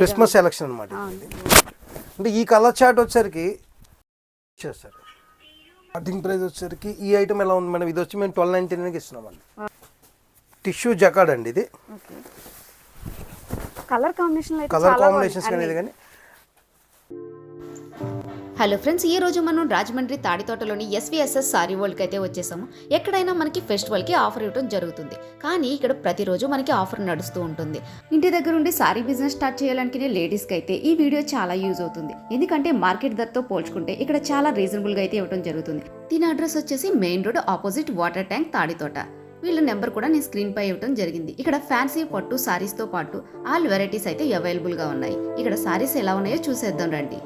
Christmas selection అనమాట అంటే ఈ కలర్ చార్ట్ వచ్చేసరికి చేస్తారు స్టార్టింగ్ ప్రైస్ వచ్చేసరికి ఈ ఐటమ్ ఎలా ఉంది మేడం? ఇది వచ్చి మేము ట్వెల్వ్ నైన్టీ నైన్కి ఇస్తున్నామండి టిష్యూ జకాడ్ అండి ఇది. Colour combination colour combinations. కానీ ఇది కానీ హలో ఫ్రెండ్స్ ఈ రోజు మనం రాజమండ్రి తాడితోటలోని ఎస్విఎస్ఎస్ సారీ వరల్డ్కి అయితే వచ్చేసాము. ఎక్కడైనా మనకి ఫెస్టివల్కి ఆఫర్ ఇవ్వడం జరుగుతుంది. కానీ ఇక్కడ ప్రతిరోజు మనకి ఆఫర్ నడుస్తూ ఉంటుంది. ఇంటి దగ్గర ఉండి సారీ బిజినెస్ స్టార్ట్ చేయాలనుకునే లేడీస్కి అయితే ఈ వీడియో చాలా యూజ్ అవుతుంది. ఎందుకంటే మార్కెట్ ధరతో పోల్చుకుంటే ఇక్కడ చాలా రీజనబుల్గా అయితే ఇవ్వడం జరుగుతుంది. దీని అడ్రస్ వచ్చేసి main road opposite water tank Tadithota. వీళ్ళ నెంబర్ కూడా నేను స్క్రీన్ పై ఇవ్వడం జరిగింది. ఇక్కడ ఫ్యాన్సీ పట్టు సారీస్తో పాటు ఆల్ వెరైటీస్ అయితే అవైలబుల్గా ఉన్నాయి. ఇక్కడ సారీస్ ఎలా ఉన్నాయో చూసేద్దాం రండి.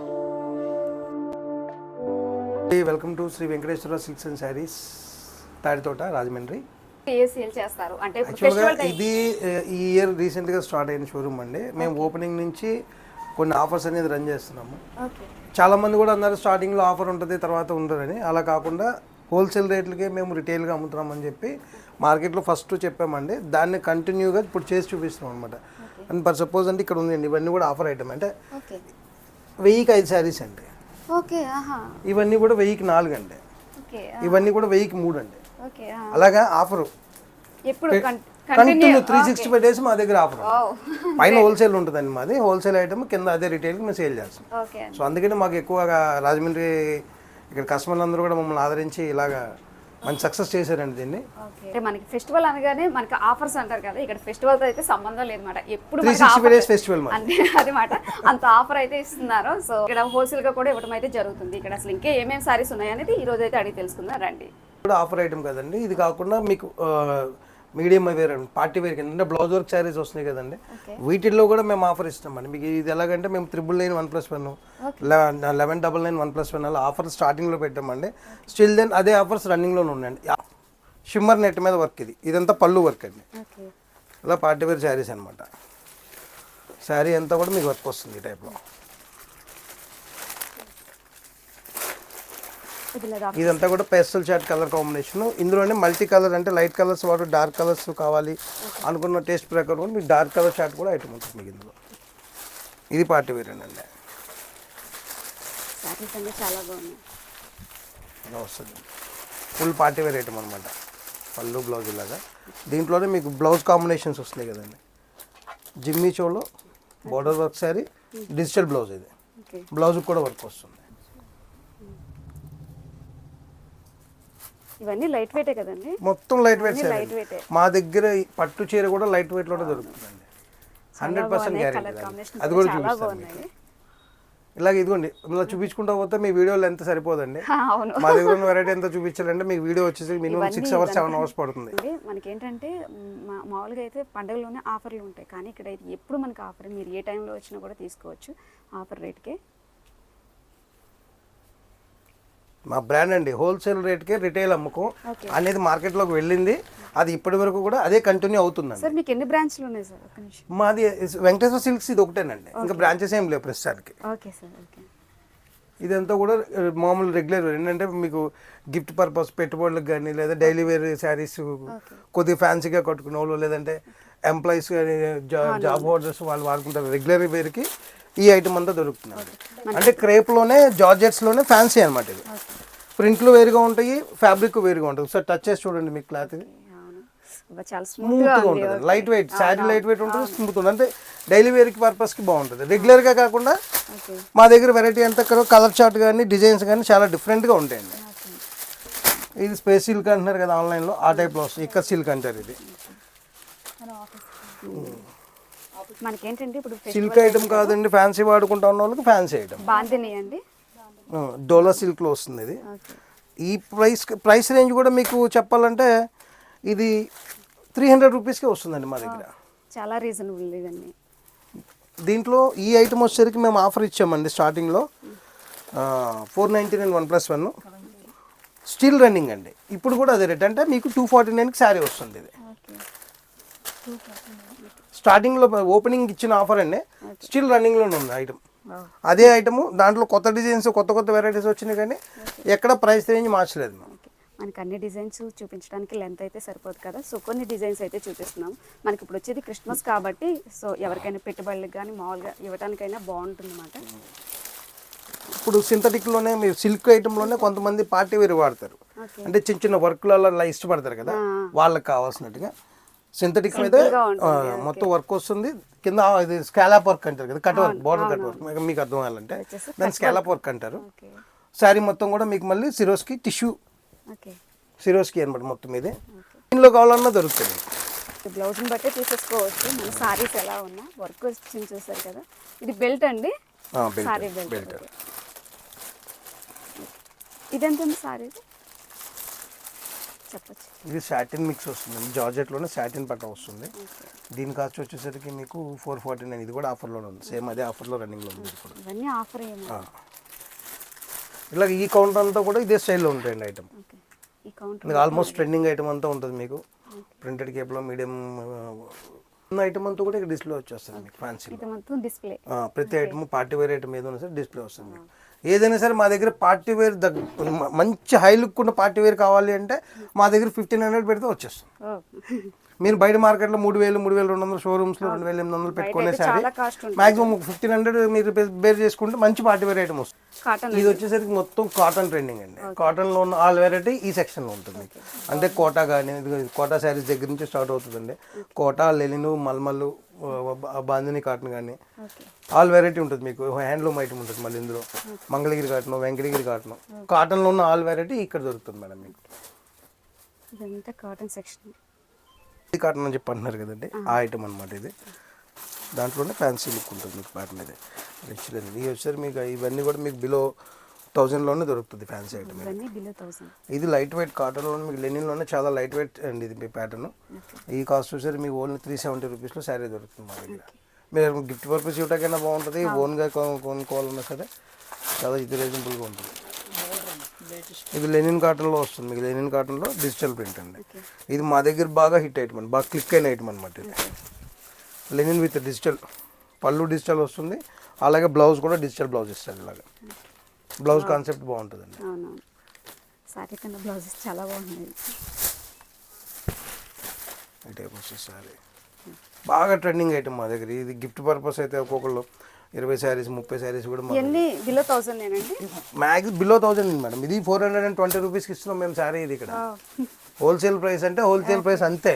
Welcome to Sri Venkateswara silks and sarees Tadithota Rajahmundry. చేస్తారు. అంటే ఇది ఈ ఇయర్ రీసెంట్గా స్టార్ట్ అయిన షోరూమ్ అండి. మేము ఓపెనింగ్ నుంచి కొన్ని ఆఫర్స్ అనేది రన్ చేస్తున్నాము. చాలా మంది కూడా అన్నారు స్టార్టింగ్లో ఆఫర్ ఉంటుంది తర్వాత ఉండదని అలా కాకుండా హోల్సేల్ రేట్లకే మేము రిటైల్గా అమ్ముతున్నామని చెప్పి మార్కెట్లో ఫస్ట్ చెప్పామండి. దాన్ని కంటిన్యూగా ఇప్పుడు చేసి చూపిస్తున్నాం అనమాట అండ్ ఫర్ సపోజ్ అంటే ఇక్కడ ఉందండి ఇవన్నీ కూడా ఆఫర్ ఐటమ్ అంటే వెయ్యికి ఐదు శారీస్ అండి. ఇవన్నీ కూడా వెయ్యికి నాలుగు అండి ఇవన్నీ కూడా వెయ్యికి మూడు అండి అలాగా offer. Continue three sixty five days మా దగ్గర ఆఫర్. పైన హోల్సేల్ ఉంటుందండి మాది. హోల్సేల్ ఐటమ్ కింద అదే రిటైల్కి మేము సేల్ చేస్తాం. సో అందుకని మాకు ఎక్కువగా రాజమండ్రి ఇక్కడ కస్టమర్లు అందరూ కూడా మమ్మల్ని ఆదరించి ఇలాగా మంచి సక్సెస్ చేశారండి దీన్ని. అంటే మనకి ఫెస్టివల్ అనగానే మనకి ఆఫర్స్ అంటారు కదా ఇక్కడ ఫెస్టివల్తో అయితే సంబంధం లేదు మాట. ఎప్పుడు ఫెస్టివల్ అంటే అంత ఆఫర్ అయితే ఇస్తున్నారు. సో ఇక్కడ హోల్సేల్గా కూడా ఇవ్వడం అయితే జరుగుతుంది. ఇక్కడ అసలు ఇంకా ఏమేమి సారీస్ ఉన్నాయి అనేది ఈ రోజు అయితే అడిగి తెలుసుకుందాం. రండి. ఆఫర్ ఐటమ్ కదండి. ఇది కాకుండా మీకు మీడియం వేర్ అండి పార్టీ వేర్ కింద అంటే బ్లౌజ్ వర్క్ శారీస్ వస్తున్నాయి కదండి. వీటిల్లో కూడా మేము ఆఫర్ ఇస్తామండి. మీకు ఇది ఎలాగంటే మేము triple nine one plus one eleven double nine one plus one అలా ఆఫర్ స్టార్టింగ్లో పెట్టామండి. స్టిల్ దెన్ అదే ఆఫర్స్ రన్నింగ్లోనే ఉన్నాయండి. షిమ్మర్ నెట్ మీద వర్క్ ఇది. ఇదంతా పళ్ళు వర్క్ అండి. ఇలా పార్టీ వేర్ శారీస్ అనమాట శారీ అంతా కూడా మీకు వర్క్ వస్తుంది ఈ టైప్లో ఇది లేదా ఇదంతా కూడా పేస్టల్ చాట్ కలర్ కాంబినేషన్. ఇందులోనే మల్టీ కలర్ అంటే లైట్ కలర్స్ వాడు డార్క్ కలర్స్ కావాలి అనుకున్న టేస్ట్ ప్రకారం కూడా మీకు డార్క్ కలర్ చాట్ కూడా ఐటమ్ ఉంటుంది మీకు ఇందులో. ఇది పార్టీ వేర్ అండి. వస్తుంది. ఫుల్ పార్టీ వేర్ ఐటమ్ అనమాట పళ్ళు బ్లౌజ్ ఇలాగా. దీంట్లోనే మీకు బ్లౌజ్ కాంబినేషన్స్ వస్తున్నాయి కదండి. Jimmy చోలో border work sari digital blouse ఇది. బ్లౌజ్ కూడా వర్క్ వస్తుంది. ఇవన్నీ లైట్ వెయిటే కదండి? మొత్తం లైట్ వెయిట్ weight ఏ. మా దగ్గర పట్టు చీర కూడా లైట్ వెయిట్లోనే దొరుకుతుందండి. హండ్రెడ్ పర్సెంట్ గ్యారెంటీ అది కూడా చూపిస్తాను ఇలాగ ఇదిగోండి ఇలా చూపించుకుంటా పోతే మీ వీడియోలో ఎంత సరిపోదండి. మా దగ్గర ఉన్న వెరైటీ ఎంత చూపించాలంటే మీకు వీడియో వచ్చేసి minimum six hours seven hours పడుతుంది. మనకి ఏంటంటే మామూలుగా అయితే పండుగలోనే ఆఫర్లు ఉంటాయి. కానీ ఇక్కడ ఎప్పుడు మనకి ఆఫర్ మీరు ఏ టైంలో వచ్చినా కూడా తీసుకోవచ్చు ఆఫర్ రేట్కే మా బ్రాండ్ అండి. హోల్సేల్ రేట్కే రిటైల్ అమ్మకం. అనేది మార్కెట్లోకి వెళ్ళింది. అది ఇప్పటి వరకు కూడా అదే కంటిన్యూ అవుతుందండి. సార్ మీకు ఎన్ని బ్రాంచ్లు ఉన్నాయి సార్? మాది వెంకటేశ్వర సిల్క్స్ ఇది ఒకటేనండి. ఇంకా బ్రాంచెస్ ఏం లేవు ప్రస్తుతానికి. Okay sir okay. ఇదంతా కూడా మామూలు రెగ్యులర్ ఏంటంటే మీకు గిఫ్ట్ పర్పస్ పెట్టుబడులకు కానీ లేదా డైలీ వేర్ శారీస్ కొద్దిగా ఫ్యాన్సీగా కట్టుకునే వాళ్ళు లేదంటే ఎంప్లాయీస్ కానీ జాబ్ హోల్డర్స్ వాళ్ళు వాడుకుంటారు రెగ్యులర్ వేర్కి. ఈ ఐటమ్ అంతా దొరుకుతుంది అంటే క్రేప్లోనే జార్జెట్స్లోనే ఫ్యాన్సీ అనమాట ఇది. ప్రింట్లు వేరుగా ఉంటాయి ఫ్యాబ్రిక్ వేరుగా ఉంటుంది సార్ టచ్ చేసి చూడండి మీకు క్లాత్ ఇది స్మూత్గా ఉంది ఉంటుంది. Light weight sari light weight ఉంటుంది స్మూత్ ఉంటుంది. అంటే డైలీ వేర్కి పర్పస్కి బాగుంటుంది. రెగ్యులర్గా కాకుండా మా దగ్గర వెరైటీ అంతా కలర్ చార్ట్ కానీ డిజైన్స్ కానీ చాలా డిఫరెంట్గా ఉంటాయండి. ఇది స్పేస్ సిల్క్ అంటున్నారు కదా ఆన్లైన్లో ఆ టైప్లో వస్తుంది. ఇక్కడ సిల్క్ అంటారు ఇది. ఇప్పుడు సిల్క్ ఐటమ్ కాదండి ఫ్యాన్సీ వాడుకుంటా ఉన్న వాళ్ళకి ఫ్యాన్సీ ఐటమ్ బాందిని అండి? డోలా సిల్క్లో వస్తుంది ఇది. ఈ ప్రైస్ ప్రైస్ రేంజ్ కూడా మీకు చెప్పాలంటే ఇది త్రీ హండ్రెడ్ రూపీస్కే వస్తుందండి మా దగ్గర. చాలా రీజనబుల్ ఇవన్నీ దీంట్లో ఈ ఐటమ్ వచ్చేసరికి మేము ఆఫర్ ఇచ్చామండి స్టార్టింగ్లో. Four ninety nine one plus one. Still running అండి. ఇప్పుడు కూడా అదే రేట్. అంటే మీకు టూ ఫార్టీ నైన్కి శారీ వస్తుంది ఇది. స్టార్టింగ్లో ఓపెనింగ్ ఇచ్చిన ఆఫర్ అండి స్టిల్ రన్నింగ్లోనే ఉంది ఐటమ్. అదే ఐటమ్ దాంట్లో కొత్త డిజైన్స్ కొత్త కొత్త వెరైటీస్ వచ్చినాయి కానీ ఎక్కడ ప్రైస్ రేంజ్ మార్చలేదు మేము. మనకి అన్ని డిజైన్స్ చూపించడానికి లెంత్ అయితే సరిపోదు కదా. సో కొన్ని డిజైన్స్ అయితే చూపిస్తున్నాం. మనకి ఇప్పుడు వచ్చేది క్రిస్మస్ కాబట్టి సో ఎవరికైనా పెట్టుబడులకు కానీ మామూలుగా ఇవ్వడానికైనా బాగుంటుంది అన్నమాట ఇప్పుడు సింథటిక్లోనే మీరు సిల్క్ ఐటెంలోనే కొంతమంది పార్టీ వేర్ వాడతారు. అంటే చిన్న చిన్న వర్క్లలో అలా ఇష్టపడతారు కదా. వాళ్ళకి కావాల్సినట్టుగా. సింథటిక్ మీద మొత్తం వర్క్ వస్తుంది. కింద ఇది స్కాలాప్ వర్క్ అంటారు కదా cut work border cut work మీకు- అర్థం అవ్వాలంటే దాన్ని స్కాలాప్ వర్క్ అంటారు. శారీ మొత్తం కూడా మీకు మళ్ళీ సిరోస్కి టిష్యూ ఓకే సిరోస్కి అనమాట మొత్తం ఇది దీనిలో కావాలన్నా దొరుకుతుంది. బ్లౌజ్ని బట్టే తీసేసుకోవచ్చు. మన సారీస్ ఎలా ఉన్నా వర్క్ వచ్చింది చూసారు కదా. ఇది బెల్ట్ అండి? సారీ బెల్ట్ ఇదెంత సారీ చెప్పచ్చు. ఇది సాటిన్ మిక్స్ వస్తుంది. జార్జెట్లోనే సాటిన్ పట్ట వస్తుంది. దీని కాస్ట్ వచ్చేసరికి మీకు ఫోర్ ఫార్టీ నైన్ ఇది కూడా ఆఫర్లోనే ఉంది. సేమ్ అదే ఆఫర్లో రన్నింగ్లో ఉంది ఇది కూడా. ఇవన్నీ ఆఫర్ ఈ కౌంటర్ అంతా కూడా ఇదే స్టైల్లో ఉంటాయండి ఐటమ్ మీకు ఆల్మోస్ట్ ట్రెండింగ్ ఐటమ్ అంతా ఉంటుంది మీకు. ప్రింటెడ్ కేప్లో మీడియం ఉన్న ఐటమ్ అంతా కూడా ఇక్కడ డిస్ప్లే వచ్చేస్తుంది మీకు డిస్ప్లే ప్రతి ఐటమ్ పార్టీ వేర్ ఐటమ్ ఏదైనా సరే డిస్ప్లే వస్తుంది మీకు. ఏదైనా సరే మా దగ్గర పార్టీ వేర్ మంచి హై లుక్ ఉన్న పార్టీ వేర్ కావాలి అంటే మా దగ్గర ఫిఫ్టీన్ హండ్రెడ్ పెడితే వచ్చేస్తుంది. మీరు బయట మార్కెట్లో మూడు వేలు మూడు వేలు రెండు వందలు షోరూమ్స్లో రెండు వేలు ఎనిమిది వందలు పెట్టుకునే సరే మాక్సిమం ఫిఫ్టీన్ హండ్రెడ్ మీరు బేర్ చేసుకుంటే మంచి పార్టీ వేర్ ఐటమ్ వస్తుంది. ఇది వచ్చేసరికి మొత్తం కాటన్ ట్రెండింగ్ అండి. కాటన్లో ఉన్న ఆల్ వెరైటీ ఈ సెక్షన్లో ఉంటుంది. అంటే కోటా కానీ కోటా శారీస్ దగ్గర నుంచి స్టార్ట్ అవుతుందండి. కోటా లెలిను మల్మల్లు బాందిని కాటన్ కానీ. ఆల్ వెరైటీ ఉంటుంది మీకు. హ్యాండ్లూమ్ ఐటమ్ ఉంటుంది మళ్ళీ ఇందులో. Mangalagiri cotton Venkatagiri cotton. కాటన్లో ఉన్న ఆల్ వెరైటీ ఇక్కడ దొరుకుతుంది మేడం మీకు. ఇదంతా కాటన్ సెక్షన్. ఇది కాటన్ అని చెప్పి అంటున్నారు కదండి. ఆ. ఐటమ్ అనమాట ఇది. దాంట్లోనే ఫ్యాన్సీ లుక్ ఉంటుంది మీకు ప్యాటర్న్ ఇది రిచ్ ఇది వచ్చేసరికి మీకు ఇవన్నీ కూడా మీకు బిలో థౌజండ్లోనే దొరుకుతుంది ఫ్యాన్సీ ఐటమ్ ఇది లైట్ వెయిట్ కాటన్లో మీకు లెనిన్లోనే చాలా లైట్ వెయిట్ అండి ఇది మీ ప్యాటర్న్ ఈ కాస్ట్ వచ్చేసరికి మీకు ఓన్లీ త్రీ సెవెంటీ రూపీస్లో శారీ దొరుకుతుంది మా దగ్గర. మీరు గిఫ్ట్ పర్పస్ ఇవ్వటాకైనా బాగుంటుంది ఓన్గా కొనుక్కోవాలన్నా సరే చాలా ఇది రీజనబుల్గా ఉంటుంది. ఇది లెనిన్ కాటన్లో వస్తుంది మీకు లెనిన్ కాటన్లో డిజిటల్ ప్రింట్ అండి. ఇది మా దగ్గర బాగా హిట్ ఐటమ్ అండి బాగా క్లిక్ అయిన ఐటమ్ అనమాట ఇది. లెనిన్ విత్ డిజిటల్ పళ్ళు డిజిటల్ వస్తుంది అలాగే బ్లౌజ్ కూడా డిజిటల్ బ్లౌజ్ ఇస్తారు ఇలాగా. బ్లౌజ్ కాన్సెప్ట్ బాగుంటుందండి. అవునవును. సారీ కన్నా బ్లౌజెస్ చాలా బాగున్నాయి. ఈ టైప్ వచ్చేసి సారీ. బాగా ట్రెండింగ్ ఐటమ్ మా దగ్గర. ఇది గిఫ్ట్ పర్పస్ అయితే ఒక్కొక్కళ్ళు ఇరవై శారీస్ ముప్పై శారీస్ కూడా ఇవన్నీ బిలో థౌసండ్ నేనండి మ్యాక్స్ బిలో థౌజండ్ మేడం. ఇది ఫోర్ హండ్రెడ్ అండ్ ట్వంటీ రూపీస్కి ఇస్తున్నాం మేము శారీ ఇది ఇక్కడ. హోల్సేల్ ప్రైస్ అంటే హోల్సేల్ ప్రైస్ అంతే.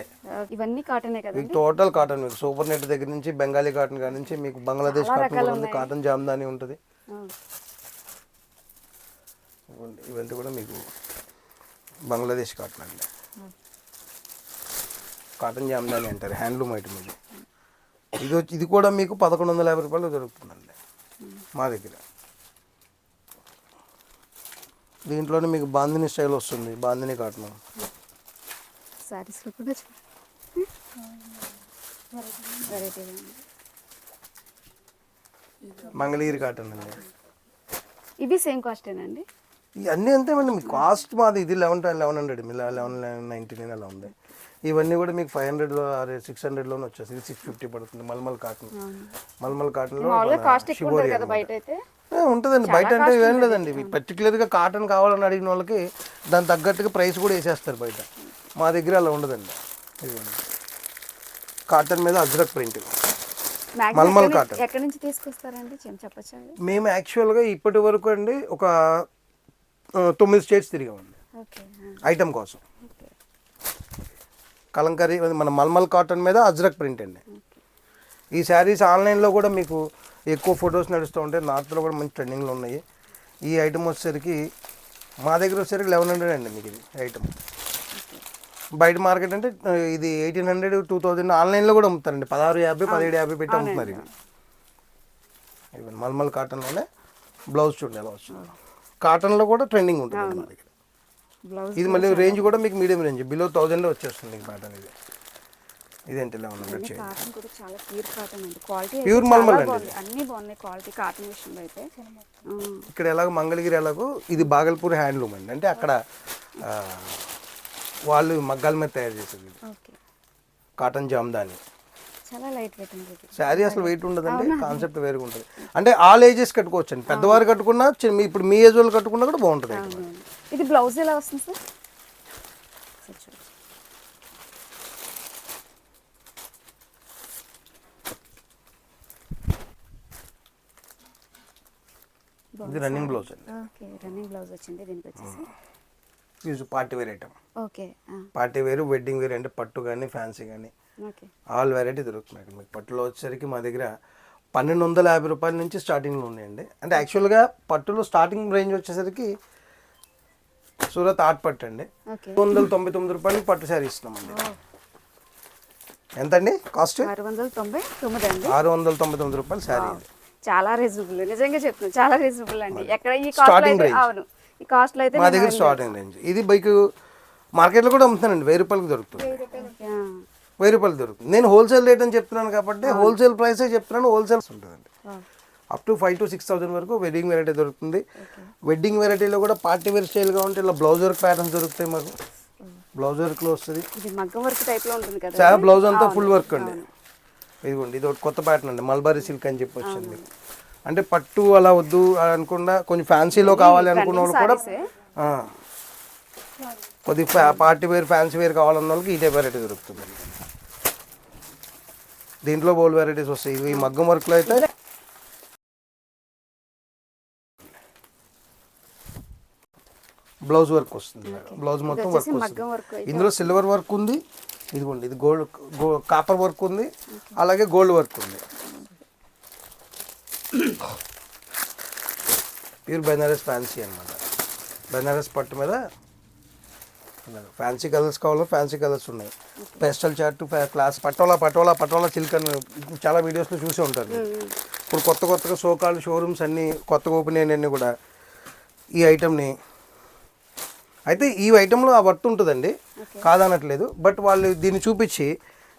ఇవన్నీ కాటనే కదా మీకు టోటల్ కాటన్ మీకు. సూపర్ నెట్ దగ్గర నుంచి బెంగాలీ కాటన్ కాడ నుంచి మీకు బంగ్లాదేశ్ కాటన్ కూడా ఉంది. కాటన్ జామ్దాని ఉంటుంది. ఇవంతా కూడా మీకు బంగ్లాదేశ్ కాటన్ అండి. కాటన్ జామ్దాని అంటారు. హ్యాండ్లూమ్ ఐటమ్ ఇది. ఇది వచ్చి ఇది కూడా మీకు పదకొండు వందల యాభై రూపాయలు దొరుకుతుందండి. మా దగ్గర. దీంట్లోనే మీకు బాందిని స్టైల్ వస్తుంది. బాందిని కాటన్. మంగళగిరి కాటన్ అండి. ఇవి సేమ్ కాస్టేనండి ఇవన్నీ అంతేమండి మీ కాస్ట్ మాది ఇది లెవెన్ లెవెన్ హండ్రెడ్ మీ లెవెన్ నైంటీ నైన్ అలా ఉంది. ఇవన్నీ కూడా మీకు ఫైవ్ హండ్రెడ్లో అరే సిక్స్ హండ్రెడ్లోనే వచ్చేస్తుంది సిక్స్ ఫిఫ్టీ పడుతుంది మల్మల్ కాటన్. మల్మల్ కాటన్లో ఉంటుందండి. బయట అంటే ఏం లేదండి. మీకు పర్టికులర్గా కాటన్ కావాలని అడిగిన వాళ్ళకి దాని తగ్గట్టుగా ప్రైస్ కూడా వేసేస్తారు బయట. మా దగ్గర అలా ఉండదండి. ఇదిగోండి. కాటన్ మీద అజ్రక్ ప్రింట్. మల్మల్ కాటన్. ఎక్కడి నుంచి తీసుకొస్తారండి? అది? మేము యాక్చువల్గా ఇప్పటి వరకు అండి ఒక తొమ్మిది స్టేట్స్ తిరిగామండి. ఐటమ్ కోసం. కలంకరీ మన మల్మల్ కాటన్ మీద అజ్రక్ ప్రింట్ అండి. ఈ శారీస్ ఆన్లైన్లో కూడా మీకు ఎక్కువ ఫొటోస్ నడుస్తూ ఉంటాయి. నార్త్లో కూడా మంచి ట్రెండింగ్లో ఉన్నాయి. ఈ ఐటమ్ వచ్చేసరికి మా దగ్గర వచ్చేసరికి లెవెన్ హండ్రెడ్ అండి మీకు ఇది ఐటమ్. బయట మార్కెట్ అంటే ఇది ఎయిటీన్ హండ్రెడ్ టూ థౌజండ్ ఆన్లైన్లో కూడా అమ్ముతారండి. పదహారు యాభై పదిహేడు యాభై పెట్టి అమ్ముతున్నారు ఇవి మల్మల్ కాటన్లోనే బ్లౌజ్ చూడండి ఎలా వస్తుంది. కాటన్లో కూడా ట్రెండింగ్ ఉంటుంది మా దగ్గర బ్లౌజ్ ఇది మళ్ళీ రేంజ్ కూడా మీకు మీడియం రేంజ్ బిలో థౌజండ్లో వచ్చేస్తుంది మీకు ప్యాటర్న్ ఇది. ఇదేంటి కాటన్ కూడా చాలా ప్యూర్ కాటన్ అండి. క్వాలిటీ Pure మల్మల్ అండి అన్ని బాగున్నాయి క్వాలిటీ కాటన్ విషయంలో అయితే. ఇక్కడ ఎలాగో మంగళగిరి ఎలాగో ఇది బాగల్పూర్ హ్యాండ్లూమ్ అండి. అంటే అక్కడ వాళ్ళు మగ్గాల మీద తయారు చేసేది కాటన్ జామ్దాని. శారీ అసలు వెయిట్ ఉండదండి కాన్సెప్ట్ వేరుగా ఉంటుంది. అంటే ఆల్ ఏజెస్ కట్టుకోవచ్చు అండి పెద్దవారు కట్టుకున్నా ఇప్పుడు మీ ఏజ్ వాళ్ళు కట్టుకున్నా కూడా బాగుంటుంది ఇది బ్లౌజ్ ఎలా వస్తుంది సార్? ఇది రన్నింగ్ బ్లౌజ్ అండి. ఓకే రన్నింగ్ బ్లౌజ్ వచ్చింది దీనికి వచ్చేసి. ఇది party wear item okay party wear wedding wear అంటే పట్టు కానీ ఫ్యాన్సీ కానీ ఆల్ వెరైటీ దొరుకుతున్నాయి మీకు. పట్టులో వచ్చేసరికి మా దగ్గర పన్నెండు వందల యాభై రూపాయల నుంచి స్టార్టింగ్లో ఉన్నాయండి. అంటే యాక్చువల్గా పట్టులో స్టార్టింగ్ రేంజ్ వచ్చేసరికి సూరత్ ఆర్ట్ పట్టు అండి. రెండు వందల తొంభై తొమ్మిది రూపాయలకి పట్టు శారీ ఇస్తున్నామండి. ఎంతండి? కాస్ట్ ఆరు వందల తొంభై తొమ్మిది అండి. ఆరు వందల తొంభై తొమ్మిది రూపాయలు శారీ చాలా రీజనబుల్ నిజంగా చెప్తున్నాను చాలా రీజనబుల్ అండి. ఎక్కడ ఈ అయితే range. అవును. ఈ కాస్ట్ అయితే మా దగ్గర. స్టార్టింగ్ రేంజ్ ఇది బైక్ మార్కెట్లో కూడా అమ్ముతానండి వెయ్యి రూపాయలకి దొరుకుతుంది. వెయ్యి రూపాయలు దొరుకుతుంది. నేను హోల్సేల్ రేట్ అని చెప్తున్నాను కాబట్టి హోల్సేల్ ప్రైసే చెప్తున్నాను హోల్సేల్స్ ఉంటుందండి. Up to five to six thousand వరకు వెడ్డింగ్ వెరైటీ దొరుకుతుంది. వెడ్డింగ్ వెరైటీలో కూడా పార్టీ వేర్ స్టైల్గా ఉంటే ఇలా బ్లౌజ్ వర్క్ ప్యాటర్న్స్ దొరుకుతాయి మాకు. బ్లౌజ్ వర్క్లో వస్తుంది. చాలా బ్లౌజ్ అంతా ఫుల్ వర్క్ అండి. ఇదిగోండి ఇది ఒకటి కొత్త ప్యాటర్న్ అండి. మల్బారీ సిల్క్ అని చెప్పి వచ్చింది అంటే పట్టు అలా వద్దు అని అనుకున్నా కొంచెం ఫ్యాన్సీలో కావాలి అనుకున్న వాళ్ళు కూడా. కొద్ది పార్టీ వేర్ ఫ్యాన్సీ వేర్ కావాలన్న వాళ్ళకి ఇదే వెరైటీ దొరుకుతుంది. దీంట్లో బోల్ వెరైటీస్ వస్తాయి. ఇవి ఈ మగ్గం వర్క్లో అయితే బ్లౌజ్ వర్క్ వస్తుంది బ్లౌజ్ మొత్తం వర్క్ వస్తుంది. ఇందులో సిల్వర్ వర్క్ ఉంది. ఇదిగోండి ఇది గోల్డ్ కాపర్ వర్క్ ఉంది. అలాగే గోల్డ్ వర్క్ ఉంది. ప్యూర్ బెనారస్ ఫ్యాన్సీ అన్నమాట. బెనారస్ పట్టు మీద ఫ్యాన్సీ కలర్స్ కావాలో ఫ్యాన్సీ కలర్స్ ఉన్నాయి. Pastel chart class Patola Patola Patola silk అని చాలా వీడియోస్లో చూసే ఉంటారు. ఇప్పుడు కొత్త కొత్తగా సోకాల్ షోరూమ్స్ అన్నీ కొత్తగా ఓపెన్ అయినవన్నీ కూడా ఈ ఐటమ్ని అయితే ఈ ఐటెంలో ఆ వర్త్ ఉంటుందండి. కాదనట్లేదు. బట్ వాళ్ళు దీన్ని చూపించి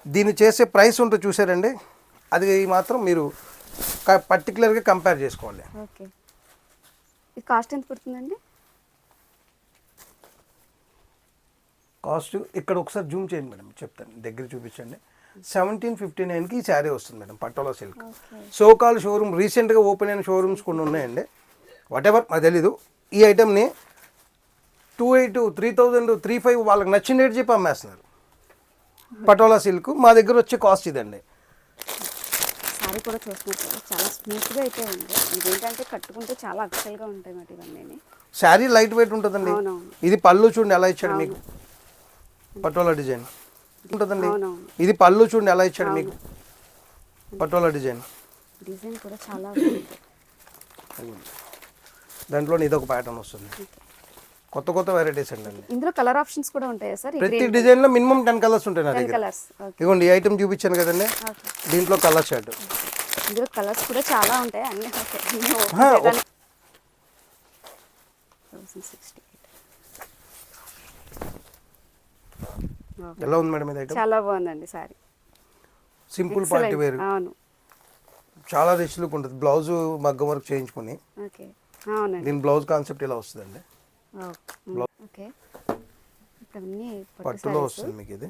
దీన్ని చేసే ప్రైస్ ఉంటుంది చూసారండి. అది మాత్రం మీరు పర్టికులర్గా కంపేర్ చేసుకోవాలి. కాస్ట్ ఎంత పడుతుందండి? కాస్ట్ ఇక్కడ ఒకసారి జూమ్ చేయండి మేడం చెప్తాను దగ్గర చూపించండి. సెవెంటీన్ ఫిఫ్టీ నైన్కి ఈ శారీ వస్తుంది madam Patola silk. So called showroom రీసెంట్గా ఓపెన్ అయిన షోరూమ్స్ కొన్ని ఉన్నాయండి. వాట్ ఎవర్ నాకు తెలీదు. ఈ ఐటెంని two eight three thousand three five వాళ్ళకి నచ్చిన రేట్ చెప్పి అమ్మేస్తున్నారు. పటోలా సిల్క్ మా దగ్గర వచ్చే కాస్ట్ ఇదండి. సారీ కూడా చూస్తున్నారు చాలా స్మూత్గా అయితే ఉంది. ఇదేంటంటే కట్టుకుంటే చాలా అక్షల్గా ఉంటాయి మాట ఇవన్నీ శారీ లైట్ వెయిట్ ఉంటుందండి. ఇది పళ్ళు చూడండి ఎలా ఇచ్చాడు మీకు. పటోలా డిజైన్. ఉంటుందండి. ఇది పళ్ళు చూడండి ఎలా ఇచ్చాడు మీకు. పటోలా డిజైన్. డిజైన్ కూడా చాలా బాగుంది. దాంట్లో ఇది ఒక ప్యాటర్న్ వస్తుంది. కొత్త కొత్త వెరైటీస్ అండి. ఇందులో కలర్ ఆప్షన్స్ కూడా ఉంటాయా సార్? ప్రతి డిజైన్లో మినిమం టెన్ కలర్స్ ఉంటాయి నా దగ్గర. ఇదిగోండి ఈ ఐటమ్ చూపించాను కదండి. దీంట్లో కలర్ షర్ట్ ఇందులో కలర్స్ కూడా చాలా ఉంటాయి అన్ని ఓకే అన్ని open హా, చేయడానికి- 1068. Wow. ఎలా ఉంది మేడం ఇది ఐటమ్ చాలా బాగుందండి సారీ. Simple party wear. అవును. చాలా రిచ్ లుక్ ఉంటుంది. బ్లౌజ్ మగ్గం వర్క్ చేయించుకొని. ఓకే. అవునండి. దీని బ్లౌజ్ కాన్సెప్ట్ ఇలా వస్తుందండి. ఓకే. పట్టులో. వస్తుంది మీకు ఇది.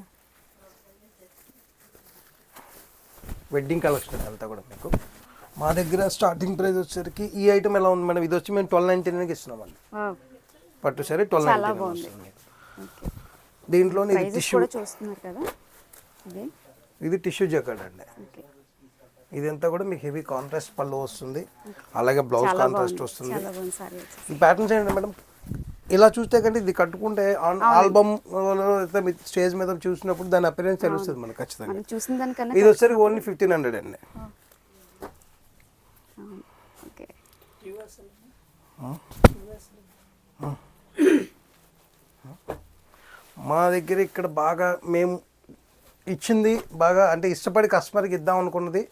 వెడ్డింగ్ కలెక్షన్ అంతా కూడా మీకు. మా దగ్గర స్టార్టింగ్ ప్రైస్ వచ్చేసరికి ఈ ఐటమ్ ఎలా ఉంది మేడం? ఇది వచ్చి మేము ట్వెల్వ్ నైన్టీ నైన్కి ఇస్తున్నాం అండి Wow. పట్టు సరే ట్వెల్వ్ నైన్టీ బాగుంది. వస్తుంది దీంట్లో ఇది టిష్యూ కూడా చూస్తున్నారు కదా? ఇది టిష్యూ జకెట్ అండి. ఇదంతా కూడా మీకు హెవీ కాంట్రాస్ట్ పళ్ళు వస్తుంది. అలాగే బ్లౌజ్ కాంట్రాస్ట్ వస్తుంది. ఈ ప్యాటర్న్స్ ఏంటంటే మేడం ఇలా చూస్తే కంటే ఇది కట్టుకుంటే ఆల్బమ్ స్టేజ్ మీద చూసినప్పుడు దాని అపిరెన్స్ తెలుస్తుంది మనకు ఖచ్చితంగా. ఇది వచ్చేసరికి ఓన్లీ ఫిఫ్టీన్ హండ్రెడ్ అండి. ఓకే. మా దగ్గర ఇక్కడ బాగా మేము ఇచ్చింది బాగా అంటే ఇష్టపడి కస్టమర్కి ఇద్దాం అనుకున్నది.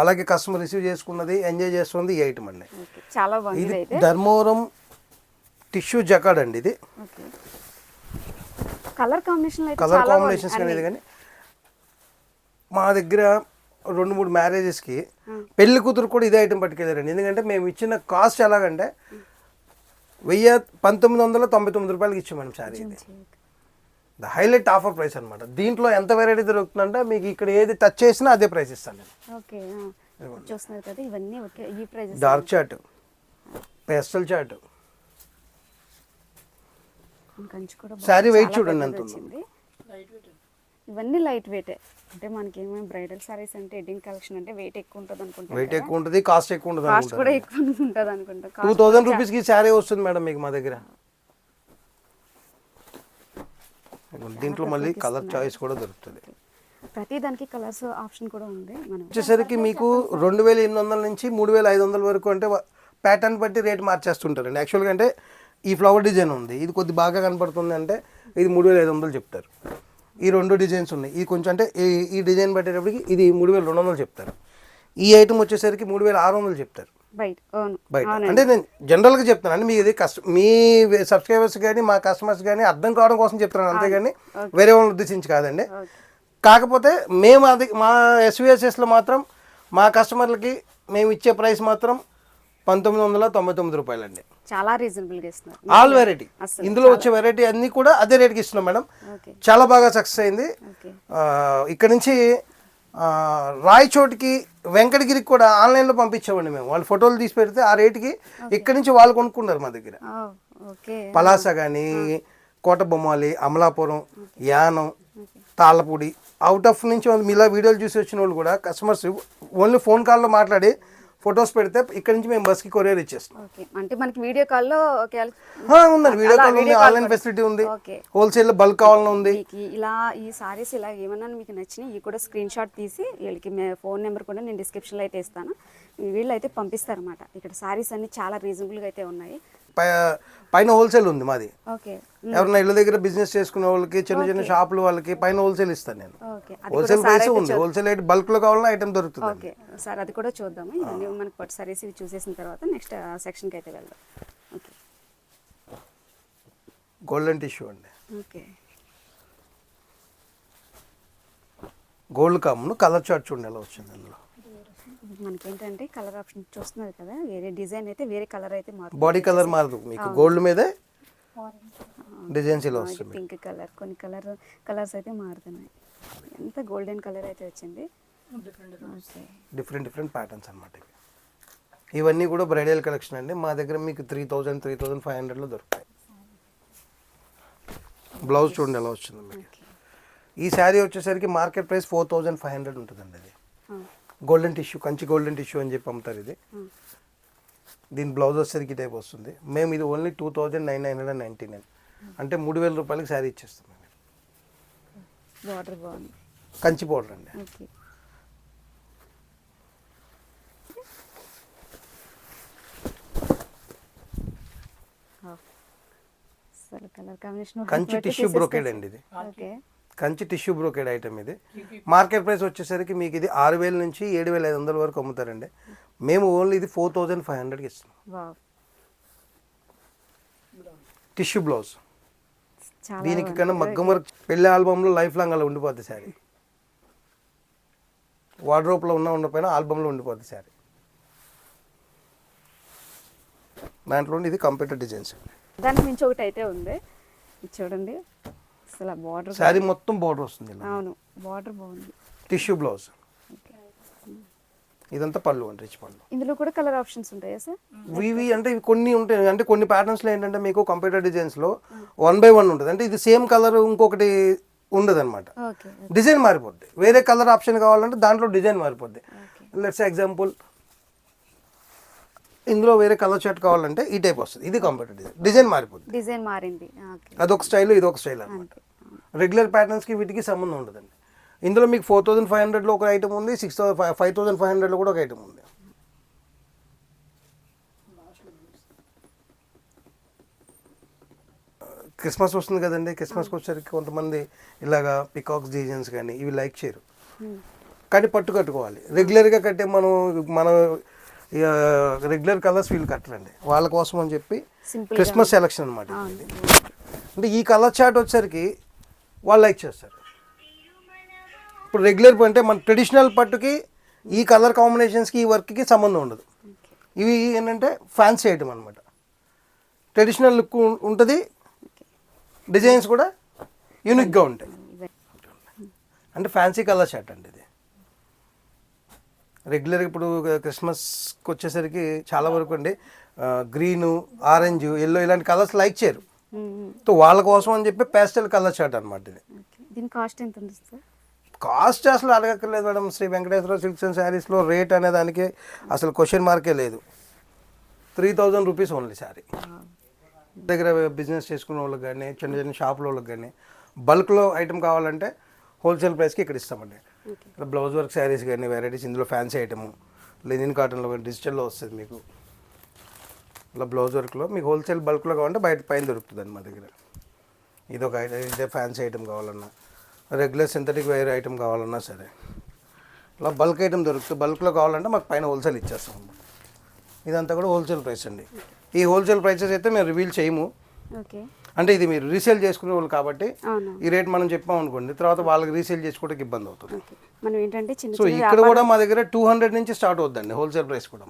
అలాగే కస్టమర్ రిసీవ్ చేసుకున్నది ఎంజాయ్ చేస్తుంది ఈ ఐటమ్ అండి. చాలా ఇది ధర్మవరం టిష్యూ జకాడ్ అండి ఇది. Colour combination colour combinations. అనేది కానీ మా దగ్గర రెండు మూడు మ్యారేజెస్కి పెళ్ళి కూతురు కూడా ఇదే ఐటమ్ పట్టుకెళ్ళారండి. ఎందుకంటే మేము ఇచ్చిన కాస్ట్ ఎలాగంటే వెయ్యి పంతొమ్మిది వందల తొంభై తొమ్మిది రూపాయలకి ఇచ్చాం మేడం శారీ ఇది. ద హైలైట్ ఆఫర్ ప్రైస్ అనమాట దీంట్లో ఎంత వెరైటీ దొరుకుతుందంటే మీకు ఇక్కడ ఏది టచ్ చేసినా అదే ప్రైస్ ఇస్తాను నేను. Dark chart pastel chart. Sari weight చూడండి ఎంత ఉందో. ఇవన్నీ లైట్ వెయిటే అంటే మనకి ఏమైనా బ్రైడల్ సారీస్ అంటే ఎడ్డింగ్ కలెక్షన్ అంటే వెయిట్ ఎక్కువ ఉంటుంది అనుకుంటాం వెయిట్ ఎక్కువ ఉంటుంది కాస్ట్ ఎక్కువ ఉంటుంది కాస్ట్ కూడా ఎక్కువ ఉంటుంది అనుకుంటాం. టూ థౌజండ్ రూపీస్కి శారీ వస్తుంది మేడం మీకు మా దగ్గర. దీంట్లో మళ్ళీ కలర్ చాయిస్ కూడా దొరుకుతుంది. ప్రతి దానికి కలర్స్ ఆప్షన్ కూడా ఉంది. మనం వచ్చేసరికి మీకు రెండు వేల ఎనిమిది వందల నుంచి మూడు వేల ఐదు వందల వరకు అంటే ప్యాటర్న్ బట్టి రేట్ మార్చేస్తుంటారండి. యాక్చువల్గా అంటే ఈ ఫ్లవర్ డిజైన్ ఉంది. ఇది కొద్ది బాగా కనపడుతుంది అంటే ఇది మూడు వేల ఐదు వందలు చెప్తారు. ఈ రెండు డిజైన్స్ ఉన్నాయి. ఇది కొంచెం అంటే ఈ ఈ డిజైన్ పట్టేటప్పటికి ఇది మూడు వేల రెండు వందలు చెప్తారు. ఈ ఐటమ్ వచ్చేసరికి మూడు వేల ఆరు వందలు చెప్తారు. బయట. అంటే నేను జనరల్గా చెప్తాను అంటే మీ ఇది కస్ట మీ సబ్స్క్రైబర్స్ కానీ మా కస్టమర్స్ కానీ అర్థం కావడం కోసం చెప్తున్నాను అంతేగాని వేరే వాళ్ళని ఉద్దేశించి కాదండి. కాకపోతే మేము అది మా ఎస్విఎస్ఎస్లో మాత్రం మా కస్టమర్లకి మేము ఇచ్చే ప్రైస్ మాత్రం పంతొమ్మిది వందల తొంభై తొమ్మిది రూపాయలండి. చాలా రీజనబుల్గా ఇస్తున్నారు. ఆల్ వెరైటీ ఇందులో వచ్చే వెరైటీ అన్నీ కూడా అదే రేట్కి ఇస్తున్నాం మేడం. చాలా బాగా సక్సెస్ అయింది. ఇక్కడ నుంచి రాయచోటికి వెంకటగిరికి కూడా ఆన్లైన్లో పంపించామండి మేము. వాళ్ళు ఫోటోలు తీసి పెడితే ఆ రేటుకి ఇక్కడ నుంచి వాళ్ళు కొనుక్కున్నారు మా దగ్గర. పలాస కానీ కోట బొమ్మాలి అమలాపురం యానం తాళ్ళపూడి అవుట్ ఆఫ్ నుంచి మీలా వీడియోలు చూసి వచ్చిన వాళ్ళు కూడా కస్టమర్స్ ఓన్లీ ఫోన్ కాల్లో మాట్లాడి ఫొటోస్ పెడితే ఇక్కడ నుంచి మేము బస్కి కొరియర్ ఇచ్చేస్తాం ఓకే. అంటే మనకి వీడియో కాల్లో ఉందండి వీడియో కాల్ ఉంది. ఆన్లైన్. ఫెసిలిటీ ఉంది. ఓకే. హోల్సేల్ బల్క్ కావాలని ఉంది. ఇలా ఈ సారీస్ ఇలా ఏమన్నా మీకు నచ్చినాయి ఇవి కూడా స్క్రీన్ షాట్ తీసి వీళ్ళకి ఫోన్ నెంబర్ కూడా నేను డిస్క్రిప్షన్లో అయితే ఇస్తాను. వీళ్ళు అయితే పంపిస్తారన్నమాట. ఇక్కడ సారీస్ అన్ని చాలా రీజనబుల్గా అయితే ఉన్నాయి. పైన హోల్సేల్ ఉంది మాది. ఓకే. ఎవరైనా ఇళ్ళ దగ్గర బిజినెస్ చేసుకునే వాళ్ళకి చిన్న చిన్న షాపుల వాళ్ళకి పైన హోల్సేల్ ఇస్తాను నేను. హోల్సేల్ ప్రైస్ ఉంది. హోల్సేల్ అయితే బల్క్లో కావాలన్నా ఐటమ్ దొరుకుతుంది ఓకే. సార్ అది కూడా చూద్దాము. ఇవన్నీ మనకి పట్టు సారీస్ ఇవి చూసేసిన తర్వాత నెక్స్ట్ సెక్షన్కి అయితే వెళ్దాం. ఓకే. గోల్డెన్ టిష్యూ అండి. ఓకే. గోల్డ్ కామ్ను కలర్ చార్ట్ చూడండి ఎలా వచ్చింది అందులో. మనకేంటంటే కలర్ ఆప్షన్ చూస్తున్నారు కదా వేరే డిజైన్ అయితే వేరే కలర్ అయితే మారుతుంది. బాడీ కలర్ మారదు మీకు గోల్డ్ మీదే డిజైన్స్ ఇలా వస్తుంది పింక్ కలర్ కొన్ని కలర్ కలర్స్ అయితే మారుతున్నాయి. ఎంత గోల్డెన్ కలర్ అయితే వచ్చింది. డిఫరెంట్ డిఫరెంట్ ప్యాటర్న్స్ అనమాట ఇవి. ఇవన్నీ కూడా బ్రైడల్ కలెక్షన్ అండి. మా దగ్గర మీకు three thousand three thousand five హండ్రెడ్లో దొరుకుతాయి. బ్లౌజ్ చూడండి ఎలా వచ్చింది మీకు. ఈ శారీ వచ్చేసరికి market price four thousand five hundred ఉంటుందండి అది golden tissue Kanchi golden tissue అని చెప్పి అమ్ముతారు ఇది. దీని బ్లౌజ్ వచ్చేసరికి టైప్ వస్తుంది. మేము ఇది only two thousand nine nine hundred ninety nine. అంటే మూడు వేల రూపాయలకి శారీ ఇచ్చేస్తాం మేము. బార్డర్ బాగుంది. కంచి పౌడర్ అండి. కంచి టిష్యూ బ్రోకేడ్ అండి ఇది. Okay. Kanchi tissue brocade item ఇది. మార్కెట్ ప్రైస్ వచ్చేసరికి మీకు ఇది ఆరు వేల నుంచి ఏడు వేల ఐదు వందల వరకు అమ్ముతారండి. మేము ఓన్లీ ఇది ఫోర్ థౌజండ్ ఫైవ్ హండ్రెడ్కి ఇస్తున్నాం. Tissue blouse. దీనికి కన్నా మగ్గం వర్క్ పెళ్ళి ఆల్బంలో లైఫ్ లాంగ్ అలా ఉండిపోద్ది శారీ. వార్డ్రోప్లో ఉన్న ఉండకపోయినా ఆల్బంలో ఉండిపోద్ది శారీ. దాంట్లో ఇది కంప్యూటర్ డిజైన్స్. దానికి మించి ఒకటి అయితే ఉంది చూడండి. అసలు బార్డర్ శారీ మొత్తం బార్డర్ వస్తుంది అవును బార్డర్ బాగుంది. టిష్యూ బ్లౌజ్ ఇదంతా పళ్ళు అండి రిచ్ పళ్ళు. ఇందులో కూడా కలర్ ఆప్షన్స్ ఉంటాయా సార్? ఇవి అంటే కొన్ని ఉంటాయి. అంటే కొన్ని ప్యాటర్న్స్లో ఏంటంటే మీకు కంప్యూటర్ డిజైన్స్లో వన్ బై వన్ ఉంటుంది. అంటే ఇది సేమ్ కలర్ ఇంకొకటి ఉండదు అనమాట డిజైన్ మారిపోద్ది. వేరే కలర్ ఆప్షన్ కావాలంటే దాంట్లో డిజైన్ మారిపోద్ది. లెట్స్ ఎగ్జాంపుల్ ఇందులో వేరే కలర్ షర్ట్ కావాలంటే ఈ టైప్ వస్తుంది. ఇది కంప్యూటర్ డిజైన్ డిజైన్ మారిపోద్ది. డిజైన్ మారింది. అదొక స్టైల్ ఇది ఒక స్టైల్ అనమాట రెగ్యులర్ ప్యాటర్న్స్కి వీటికి సంబంధం ఉండదండి. ఇందులో మీకు ఫోర్ థౌసండ్ ఫైవ్ హండ్రెడ్లో ఒక ఐటమ్ ఉంది six thousand five thousand five హండ్రెడ్లో కూడా ఒక ఐటమ్ ఉంది. క్రిస్మస్ వస్తుంది కదండి క్రిస్మస్కి వచ్చేసరికి కొంతమంది ఇలాగా పికాక్స్ డిజైన్స్ కానీ ఇవి లైక్ చేయరు. కానీ పట్టు కట్టుకోవాలి. రెగ్యులర్గా కట్టే మనం మన రెగ్యులర్ కలర్స్ వీళ్ళు కట్టరండి. వాళ్ళ కోసం అని చెప్పి క్రిస్మస్ సెలక్షన్ అనమాట అంటే ఈ కలర్ చార్ట్ వచ్చేసరికి వాళ్ళు లైక్ చేస్తారు. ఇప్పుడు రెగ్యులర్ అంటే మన ట్రెడిషనల్ పట్టుకి ఈ కలర్ కాంబినేషన్స్కి ఈ వర్క్కి సంబంధం ఉండదు. ఇవి ఏంటంటే ఫ్యాన్సీ ఐటమ్ అనమాట ట్రెడిషనల్ లుక్ ఉంటుంది. డిజైన్స్ కూడా యూనిక్గా ఉంటాయి. అంటే ఫ్యాన్సీ కలర్ షర్ట్ అండి ఇది. రెగ్యులర్ ఇప్పుడు క్రిస్మస్కి వచ్చేసరికి చాలా వరకు అండి గ్రీను ఆరెంజ్ ఎల్లో ఇలాంటి కలర్స్ లైక్ చేయరు. వాళ్ళ కోసం అని చెప్పి పేస్టల్ కలర్ షర్ట్ అనమాట ఇది. దీని కాస్ట్ ఎంత సార్? కాస్ట్ అసలు అడగక్కర్లేదు madam. Sri Venkateswara silks and శారీస్లో రేట్ అనే దానికి అసలు క్వశ్చన్ మార్కే లేదు. Three thousand rupees only sari దగ్గర బిజినెస్ చేసుకునే వాళ్ళకి కానీ చిన్న చిన్న షాపుల వాళ్ళకి కానీ బల్క్లో ఐటమ్ కావాలంటే హోల్సేల్ ప్రైస్కి ఇక్కడ ఇస్తామండి. బ్లౌజ్ వర్క్ శారీస్ కానీ వెరైటీస్ ఇందులో ఫ్యాన్సీ ఐటమ్ లెనిన్ కాటన్లో కానీ డిజిటల్లో వస్తుంది మీకు. ఇలా బ్లౌజ్ వర్క్లో. మీకు హోల్సేల్ బల్క్లో కావాలంటే బయట పైన దొరుకుతుందండి మా దగ్గర. ఇది ఒక ఐటమ్ ఇదే ఫ్యాన్సీ ఐటమ్ కావాలన్నా రెగ్యులర్ సింథటిక్ వైర్ ఐటమ్ కావాలన్నా సరే. ఇలా బల్క్ ఐటమ్ దొరుకుతుంది. బల్క్లో కావాలంటే మాకు పైన హోల్సేల్ ఇచ్చేస్తాం. ఇదంతా కూడా హోల్సేల్ ప్రైస్ అండి. ఈ హోల్సేల్ ప్రైసెస్ అయితే మేము రివీల్ చేయము. ఓకే. అంటే ఇది మీరు రీసేల్ చేసుకునే వాళ్ళు కాబట్టి ఈ రేట్ మనం చెప్పాం అనుకోండి తర్వాత వాళ్ళకి రీసేల్ చేసుకోవడానికి ఇబ్బంది అవుతుంది. మనం ఏంటంటే సో ఇక్కడ కూడా మా దగ్గర టూ హండ్రెడ్ నుంచి స్టార్ట్ అవుద్దండి హోల్సేల్ ప్రైస్ కూడా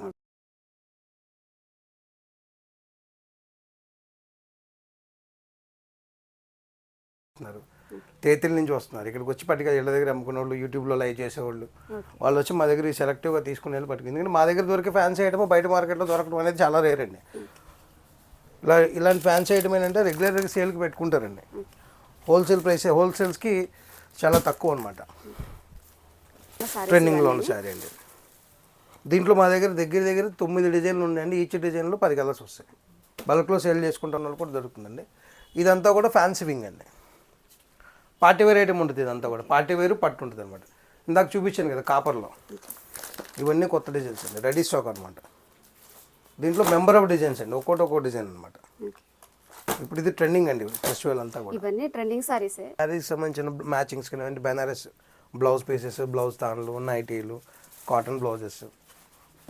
తేతిల నుంచి వస్తున్నారు. ఇక్కడికి వచ్చి పట్టుగా ఇళ్ళ దగ్గర అమ్ముకునే వాళ్ళు యూట్యూబ్లో లైవ్ చేసేవాళ్ళు. వాళ్ళు వచ్చి మా దగ్గర సెలెక్టివ్గా తీసుకుని వెళ్ళి పట్టుకుంది ఎందుకంటే మా దగ్గర దొరికే ఫ్యాన్సీ ఐటమ్ బయట మార్కెట్లో దొరకడం అనేది చాలా రేర్ అండి. ఇలా ఇలాంటి ఫ్యాన్సీ ఐటమ్ ఏంటంటే రెగ్యులర్గా సేల్కి పెట్టుకుంటారండి. హోల్సేల్ ప్రైస్ హోల్సేల్స్కి చాలా తక్కువ అనమాట ట్రెండింగ్లో ఉన్న శారీ అండి. దీంట్లో మా దగ్గర దగ్గర దగ్గర తొమ్మిది డిజైన్లు ఉన్నాయండి. ఈచ్ డిజైన్లో పది కలర్స్ వస్తాయి. బల్క్లో సేల్ చేసుకుంటున్న వాళ్ళు కూడా దొరుకుతుందండి. ఇదంతా కూడా ఫ్యాన్సీ వింగ్ అండి. పార్టీ వేర్ ఐటమ్ ఉంటుంది ఇదంతా కూడా. పార్టీ వేరు పట్టు ఉంటుంది అనమాట ఇందాక చూపించాను కదా కాపర్లో. ఇవన్నీ కొత్త డిజైన్స్ అండి. రెడీ స్టాక్ అనమాట దీంట్లో మెంబర్ ఆఫ్ డిజైన్స్ అండి. ఒక్కోటి ఒక్కో డిజైన్ అనమాట. ఇప్పుడు ఇది ట్రెండింగ్ అండి. ఫెస్టివల్ అంతా కూడా. ఇవన్నీ ట్రెండింగ్ సారీసే శారీకి సంబంధించిన మ్యాచింగ్స్ కానివ్వండి బెనారస్ బ్లౌజ్ పీసెస్ బ్లౌజ్ తాన్లు నైటీలు కాటన్ బ్లౌజెస్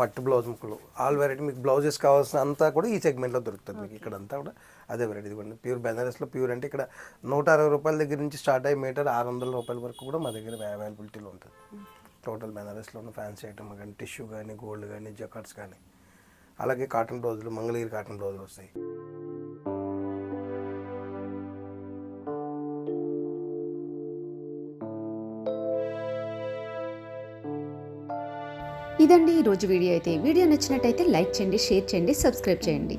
పట్టు బ్లౌజ్ ముక్కలు. ఆల్ వెరైటీ మీకు బ్లౌజెస్ కావాల్సిన అంతా కూడా ఈ సెగ్మెంట్లో దొరుకుతుంది మీకు. ఇక్కడ అంతా కూడా అదే వెరైటీ ఇదిగోండి. ప్యూర్ బెనారస్లో ప్యూర్ అంటే ఇక్కడ నూట అరవై రూపాయల దగ్గర నుంచి స్టార్ట్ అయ్యి మీటర్ ఆరు వందల రూపాయల వరకు కూడా మా దగ్గర అవైలబిలిటీలో ఉంటుంది. టోటల్ బెనారస్లో ఉన్న ఫ్యాన్సీ ఐటమ్ కానీ టిష్యూ కానీ గోల్డ్ కానీ జకాట్స్ కానీ అలాగే కాటన్ బ్లౌజులు మంగళగిరి కాటన్ బ్లౌజులు వస్తాయి. ఇదండి ఈరోజు రోజు వీడియో అయితే. వీడియో నచ్చినట్టయితే లైక్ చేయండి షేర్ చేయండి సబ్స్క్రైబ్ చేయండి.